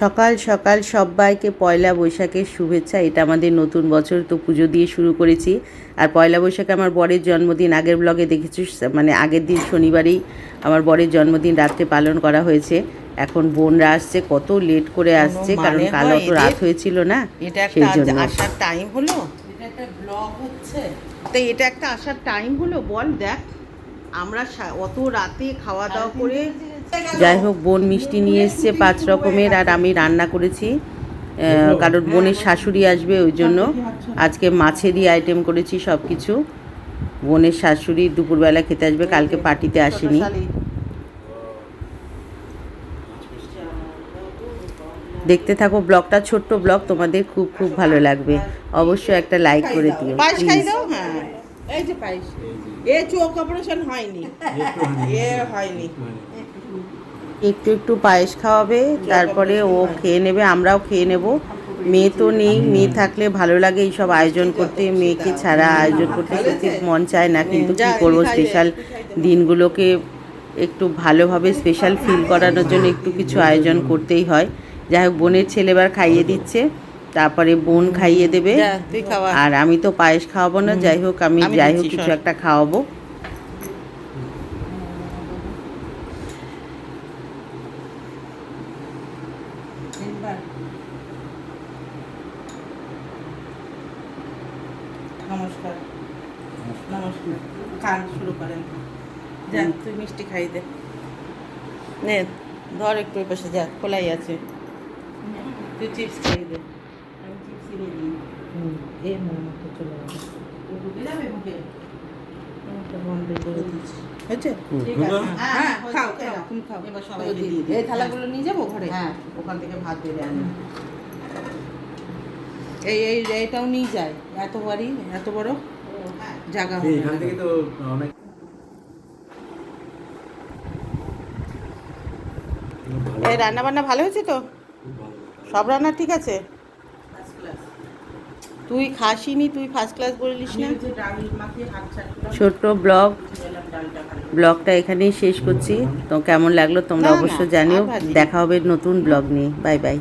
সকাল সকাল সবাইকে পয়লা বৈশাখের শুভেচ্ছা। এটা আমাদের নতুন বছর তো পুজো দিয়ে শুরু করেছি। আর পয়লা বৈশাখে আমার বরের জন্মদিন আগের ব্লগে দেখেছিস? মানে আগের দিন শনিবারেই আমার বরের জন্মদিন রাত্রে পালন করা হয়েছে। এখন বোনরা আসছে কত লেট করে আসছে কারণ মানে কাল অত রাত হয়েছিল না এটা সেই জন্য। আসার টাইম হলো? এটা একটা ব্লগ হচ্ছে। এটা একটা আসার টাইম হলো? বল দেখ। আমরা অত রাতে খাওয়া দাওয়া করে যাই হোক বোন মিষ্টি নিয়ে এসছে পাঁচ রকমের আর আমি রান্না করেছি। কারণ বোনের শাশুড়ি আসবে ওই জন্য। আজকে মাছেরই আইটেম করেছি সব কিছু বোনের শাশুড়ি দুপুরবেলা খেতে আসবে কালকে পার্টিতে আসেনি। দেখতে থাকো ব্লগটা ছোট্ট ব্লগ তোমাদের খুব খুব ভালো লাগবে। অবশ্যই একটা লাইক করে দিও খাই please। দাও হ্যাঁ এই যে এ চোখ অপারেশন হয়নি। এ হয়নি। একটু একটু পায়েস খাওয়াবে, তারপরে ও খেয়ে নেবে, আমরাও খেয়ে নেব। মেয়ে তো নেই, মেয়ে থাকলে ভালো লাগে এইসব আয়োজন করতে। মেয়েকে ছাড়া আয়োজন করতে সত্যি মন চায় না, কিন্তু কী করব স্পেশাল দিনগুলোকে একটু ভালোভাবে স্পেশাল ফিল করানোর জন্য একটু কিছু আয়োজন করতেই হয়। যাই হোক, বোনের ছেলে এবার খাইয়ে দিচ্ছে। তারপরে বোন খাইয়ে দেবে। আর আমি তো পায়েস খাওয়াবো না যাই হোক আমি যাই হোক কিছু একটা খাওয়াবো। নমস্কার। নমস্কার। খান শুরু করেন। যা তুই মিষ্টি খাই দে। নে ধর একটু পাশে যা খোলাই আছে। তুই চিপস খাই দে আমি চিপস কিনে দিই এর মতো চলে যাবে ও ঢুকে যাবে মুখে। মুখটা বন্ধ করে দিচ্ছি। হয়েছে? হ্যাঁ খাও খাও তুমি খাও। এবার সবাইকে দিয়ে দিই। এই থালাগুলো নিয়ে যাব ঘরে? হ্যাঁ ওখান থেকে ভাত বেড়ে আনি। এই এই এইটাও নিয়ে যায়। এত বাড়ি এত বড় জায়গা এখান থেকে তো অনেক এই রান্না বান্না ভালো হয়েছে তো? সব রান্না ঠিক আছে? তুই খাসিনি তুই ফার্স্ট ক্লাস বলিস না? ছোট্ট ব্লগ। ব্লগটা এখানেই শেষ করছি। তো কেমন লাগল তোমরা অবশ্য জানিও। দেখা হবে নতুন ব্লগ নিয়ে। Bye bye.